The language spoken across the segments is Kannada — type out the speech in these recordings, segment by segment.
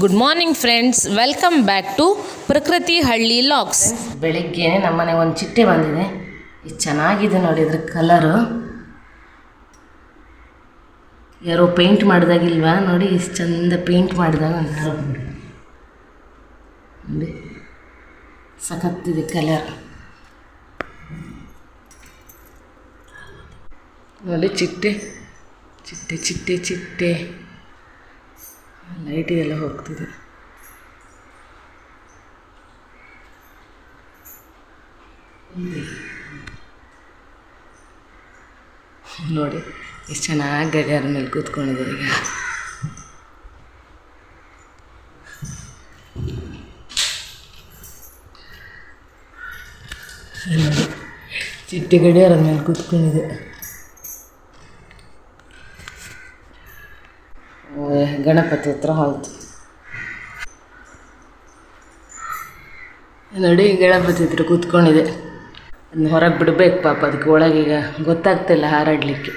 Good morning friends welcome back to Prakruthi Halli LOX ಬೆಳಿಗ್ಗೆ ನಮ್ಮನೆ ಒಂದು ಚಿಟ್ಟೆ ಬಂದಿದೆ. ಇದು ಚೆನ್ನಾಗಿದೆ ನೋಡಿ ಇದ್ರ ಕಲರು ಯಾರೋ ಪೇಂಟ್ ಮಾಡಿದಾಗಿಲ್ವಾ? ನೋಡಿ ಇಷ್ಟು ಚಂದ ಪೇಂಟ್ ಮಾಡಿದಾಗ ನೋಡಿ. ಸಖತ್ತಿದೆ ಕಲರ್ ನೋಡಿ ಚಿಟ್ಟೆ. ಚಿಟ್ಟೆ ಚಿಟ್ಟೆ ಚಿಟ್ಟೆ. ಲೈಟ್ ಎಲ್ಲ ಹೋಗ್ತಿದೆ. ನೋಡಿ, ಎಷ್ಟು ಚೆನ್ನಾಗಿ ಗಡಿಯಾರ ಮೇಲೆ ಕೂತ್ಕೊಂಡಿದೆ ಈಗ. ನೋಡಿ, ಚಿಟ್ಟೆ ಗಡಿಯಾರ ಮೇಲೆ ಕೂತ್ಕೊಂಡಿದೆ. ಗಣಪತಿ ಹತ್ರ ಹೌದು ನೋಡಿ, ಗಣಪತಿ ಹತ್ರ ಕೂತ್ಕೊಂಡಿದೆ. ಅದನ್ನ ಹೊರಗೆ ಬಿಡಬೇಕು ಪಾಪ, ಅದಕ್ಕೆ ಒಳಗೀಗ ಗೊತ್ತಾಗ್ತಿಲ್ಲ ಹಾರಾಡಲಿಕ್ಕೆ.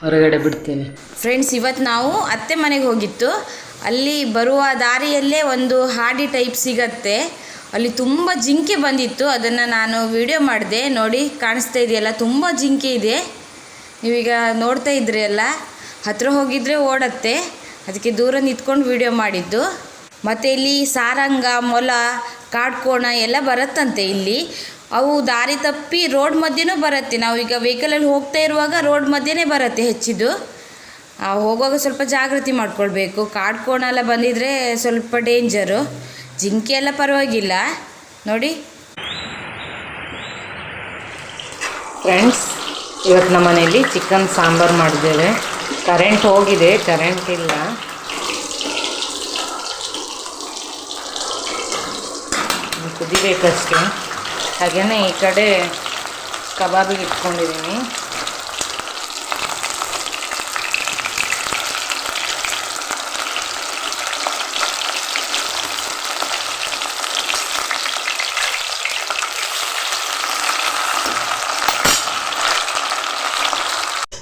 ಹೊರಗಡೆ ಬಿಡ್ತೀನಿ. ಫ್ರೆಂಡ್ಸ್ ಇವತ್ತು ನಾವು ಅತ್ತೆ ಮನೆಗೆ ಹೋಗಿತ್ತು. ಅಲ್ಲಿ ಬರುವ ದಾರಿಯಲ್ಲೇ ಒಂದು ಹಾಡಿ ಟೈಪ್ ಸಿಗತ್ತೆ. ಅಲ್ಲಿ ತುಂಬ ಜಿಂಕೆ ಬಂದಿತ್ತು. ಅದನ್ನು ನಾನು ವಿಡಿಯೋ ಮಾಡಿದೆ. ನೋಡಿ, ಕಾಣಿಸ್ತಾ ಇದೆಯಲ್ಲ? ತುಂಬ ಜಿಂಕೆ ಇದೆ. ನೀವೀಗ ನೋಡ್ತಾ ಇದ್ರಿ ಅಲ್ಲ? ಹತ್ರ ಹೋಗಿದ್ರೆ ಓಡತ್ತೆ. ಅದಕ್ಕೆ ದೂರ ನಿಂತ್ಕೊಂಡು ವಿಡಿಯೋ ಮಾಡಿದ್ದು. ಮತ್ತು ಇಲ್ಲಿ ಸಾರಂಗ, ಮೊಲ, ಕಾಡ್ಕೋಣ ಎಲ್ಲ ಬರುತ್ತಂತೆ ಇಲ್ಲಿ. ಅವು ದಾರಿ ತಪ್ಪಿ ರೋಡ್ ಮಧ್ಯೆನೂ ಬರುತ್ತೆ. ನಾವು ಈಗ ವೆಹಿಕಲಲ್ಲಿ ಹೋಗ್ತಾ ಇರುವಾಗ ರೋಡ್ ಮಧ್ಯೆನೇ ಬರುತ್ತೆ ಹೆಚ್ಚಿದ್ದು. ಹೋಗುವಾಗ ಸ್ವಲ್ಪ ಜಾಗೃತಿ ಮಾಡ್ಕೊಳ್ಬೇಕು. ಕಾಡ್ಕೋಣ ಎಲ್ಲ ಬಂದಿದ್ದರೆ ಸ್ವಲ್ಪ ಡೇಂಜರು ಜಿಂಕೆ ಎಲ್ಲ ಪರವಾಗಿಲ್ಲ. ನೋಡಿ. ಫ್ರೆಂಡ್ಸ್ ಇವತ್ತು ನಮ್ಮ ಮನೆಯಲ್ಲಿ ಚಿಕನ್ ಸಾಂಬಾರು ಮಾಡಿದ್ದೇವೆ. ಕರೆಂಟ್ ಹೋಗಿದೆ ಕರೆಂಟ್ ಇಲ್ಲ. ಕುದಿಬೇಕಷ್ಟೇ. ಹಾಗೆಯೇ ಈ ಕಡೆ ಕಬಾಬಿಗೆ ಇಟ್ಕೊಂಡಿದ್ದೀನಿ.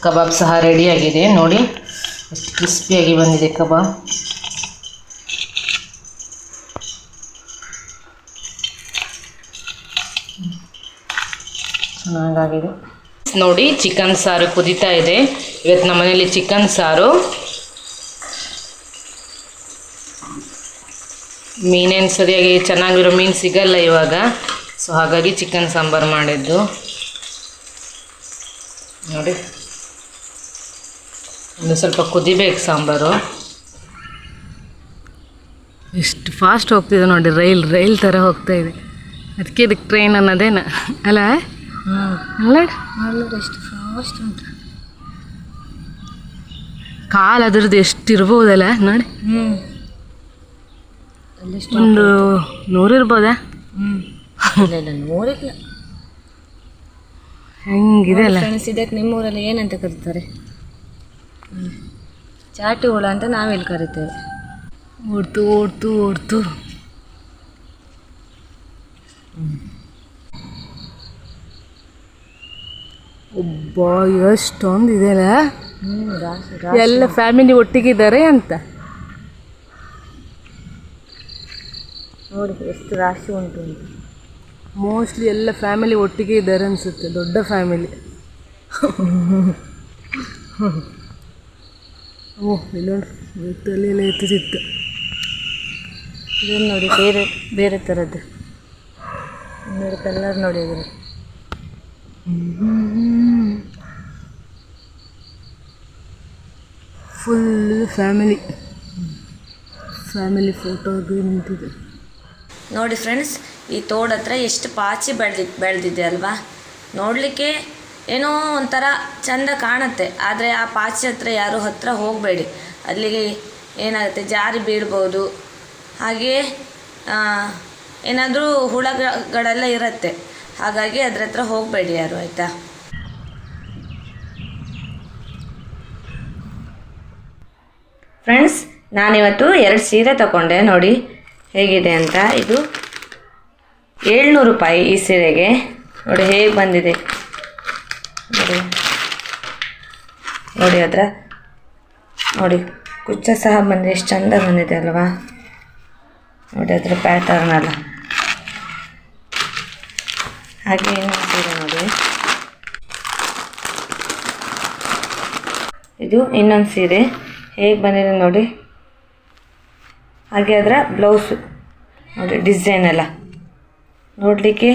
ಕಬಾಬ್ ಸಹ ರೆಡಿಯಾಗಿದೆ ನೋಡಿ ಎಷ್ಟು ಕ್ರಿಸ್ಪಿಯಾಗಿ ಬಂದಿದೆ ಕಬಾಬ್. ಚೆನ್ನಾಗಾಗಿದೆ. ನೋಡಿ ಚಿಕನ್ ಸಾರು ಕುದೀತಾ ಇದೆ. ಇವತ್ತು ನಮ್ಮ ಮನೇಲಿ ಚಿಕನ್ ಸಾರು. ಮೀನೇನು ಸರಿಯಾಗಿ ಚೆನ್ನಾಗಿರೋ ಮೀನು ಸಿಗಲ್ಲ ಇವಾಗ. ಸೊ ಹಾಗಾಗಿ ಚಿಕನ್ ಸಾಂಬಾರು ಮಾಡಿದ್ದು. ನೋಡಿ. ಒಂದು ಸ್ವಲ್ಪ ಕುದಿಬೇಕು ಸಾಂಬಾರು. ಎಷ್ಟು ಫಾಸ್ಟ್ ಹೋಗ್ತಿದೆ ನೋಡಿ ರೈಲ್ ರೈಲ್ ಥರ ಹೋಗ್ತಾ ಇದೆ. ಅದಕ್ಕೆ ಇದಕ್ಕೆ ಟ್ರೈನ್ ಅನ್ನೋದೇನ? ಅಲ್ಲ? ಅಲ್ಲ? ಎಷ್ಟು ಫಾಸ್ಟ್ ಉಂಟು ಕಾಲು ಅದ್ರದ್ದು ಎಷ್ಟು ಇರ್ಬೋದಲ್ಲ ನೋಡಿ. ಒಂದು ನೂರು ಇರ್ಬೋದಾ ಹ್ಞೂ ಇಲ್ಲ ನೋಡಿಲ್ಲ ಹೆಂಗಿದೆ ಅಲ್ಲ ಇದಕ್ಕೆ ನಿಮ್ಮೂರಲ್ಲಿ ಏನಂತ ಕರೀತಾರೆ? ಚಾಟಿ ಹುಳ ಅಂತ ನಾವಿಲ್ಲಿ ಕರಿತೇವೆ? ಓಡ್ತು ಓಡ್ತು ಓಡ್ತು. ಒಬ್ಬ ಎಷ್ಟೊಂದು ಹ್ಞೂ ಎಲ್ಲ ಫ್ಯಾಮಿಲಿ ಒಟ್ಟಿಗಿದ್ದಾರೆ ಅಂತ. ನೋಡಿ, ಎಷ್ಟು ರಾಶಿ ಉಂಟು ಮೋಸ್ಟ್ಲಿ ಎಲ್ಲ ಫ್ಯಾಮಿಲಿ ಒಟ್ಟಿಗೆ ಇದ್ದಾರೆ ಅನಿಸುತ್ತೆ, ದೊಡ್ಡ ಫ್ಯಾಮಿಲಿ ಓ ಇಲ್ಲೊಂದು ಬೆತ್ತಲ್ಲಿ ಎಲ್ಲ ಎತ್ತಿಸಿತ್ತು. ಇದನ್ನು ನೋಡಿ, ಬೇರೆ ಬೇರೆ ಥರದ್ದು ನೋಡಿ ಕಲರ್ ನೋಡಿ ಅದ್ರ ಫುಲ್ ಫ್ಯಾಮಿಲಿ ಫ್ಯಾಮಿಲಿ ಫೋಟೋಗೆ ನಿಂತಿದೆ. ನೋಡಿ ಫ್ರೆಂಡ್ಸ್ ಈ ತೋಡ ಹತ್ರ ಎಷ್ಟು ಪಾಚಿ ಬೆಳೆದಿ, ಬೆಳೆದಿದೆ ಅಲ್ವಾ? ನೋಡಲಿಕ್ಕೆ ಏನೋ ಒಂಥರ ಚಂದ ಕಾಣುತ್ತೆ. ಆದರೆ ಆ ಹತ್ರ ಯಾರು ಹತ್ರ ಹೋಗಬೇಡಿ. ಅಲ್ಲಿಗೆ ಏನಾಗುತ್ತೆ? ಜಾರಿ ಬೀಳ್ಬೋದು. ಹಾಗೆಯೇ ಏನಾದರೂ ಹುಳಗಳೆಲ್ಲ ಇರುತ್ತೆ. ಹಾಗಾಗಿ ಅದ್ರ ಹತ್ರ ಹೋಗಬೇಡಿ ಯಾರು, ಆಯಿತಾ? ಫ್ರೆಂಡ್ಸ್, ನಾನಿವತ್ತು ಎರಡು ಸೀರೆ ತಗೊಂಡೆ. ನೋಡಿ, ಹೇಗಿದೆ ಅಂತ. ಇದು ಏಳ್ನೂರು ರೂಪಾಯಿ ಈ ಸೀರೆಗೆ. ನೋಡಿ, ಹೇಗೆ ಬಂದಿದೆ. ನೋಡಿ. ನೋಡಿ ಅದರ. ನೋಡಿ, ಕುಚ್ಚ ಸಹ ಬಂದರೆ ಎಷ್ಟು ಚಂದ ಬಂದಿದೆ ಅಲ್ವಾ? ನೋಡಿ ಅದ್ರ ಪ್ಯಾಟರ್ನ್ ಅಲ್ಲ ಹಾಗೆ ಇನ್ನೊಂದು ಸೀರೆ ನೋಡಿ. ಇದು ಇನ್ನೊಂದು ಸೀರೆ. ಹೇಗೆ ಬಂದಿದೆ ನೋಡಿ. ಹಾಗೆ ಅದರ ಬ್ಲೌಸು ನೋಡಿ ಡಿಸೈನ್ ಎಲ್ಲ. ನೋಡಲಿಕ್ಕೆ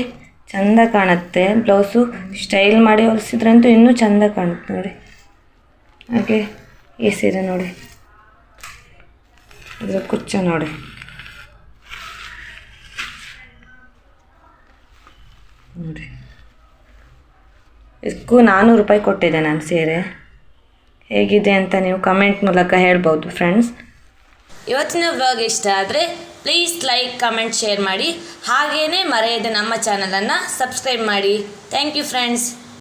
ಚಂದ ಕಾಣುತ್ತೆ. ಬ್ಲೌಸು ಸ್ಟೈಲ್ ಮಾಡಿ ಹೊಲಿಸಿದ್ರಂತೂ ಇನ್ನೂ ಚಂದ ಕಾಣುತ್ತೆ ನೋಡಿ. ಹಾಗೆ ಈ ಸೀರೆ ನೋಡಿ. ಇದರ ಕುಚ್ಚ ನೋಡಿ. ನೋಡಿ. ಇದಕ್ಕೂ ನಾನ್ನೂರು ರೂಪಾಯಿ ಕೊಟ್ಟಿದ್ದೆ ನಾನು ಸೀರೆ. ಹೇಗಿದೆ ಅಂತ ನೀವು ಕಮೆಂಟ್ ಮೂಲಕ ಹೇಳ್ಬೋದು ಫ್ರೆಂಡ್ಸ್. ಇವತ್ತಿನ ವ್ಲಾಗ್ ಇಷ್ಟ ಆದರೆ ಪ್ಲೀಸ್ ಲೈಕ್ ಕಮೆಂಟ್ ಶೇರ್ ಮಾಡಿ. ಹಾಗೇನೇ ಮರೆಯದೆ ನಮ್ಮ ಚಾನಲನ್ನು ಸಬ್ಸ್ಕ್ರೈಬ್ ಮಾಡಿ. Thank you friends